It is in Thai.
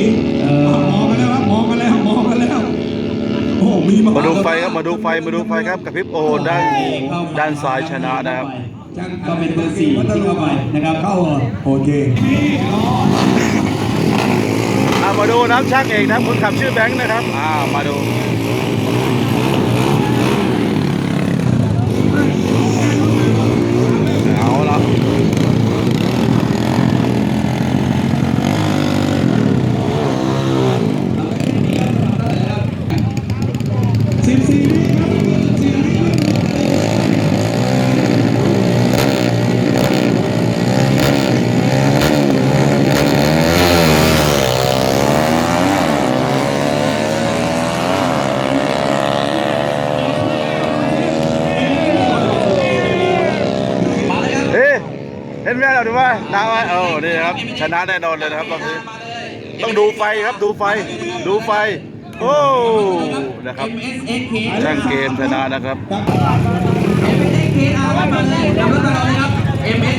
ีมองกันแล้วครับมองกันแล้วมองกันแล้วโอ้มีมามาดูไฟครับมาดูไฟมาดูไฟครับกระพริบโอ้ด้านด้านซ้ายชนะนะครับก็เป็นเบอร์สี่ที่เข้าไปนะครับเข้าโอเคมาดูน้ำช่างเองนะคนขับชื่อแบงค์นะครับอ่ามาดู เห็นไหมเราดูว่าตาไว้เออนี่ครับ ชนะแน่นอนเลยนะครับรอบนี้ต้องดูไฟครับดูไฟ ดูไฟ โอ้นะครับช่งเกมชนะนะครับ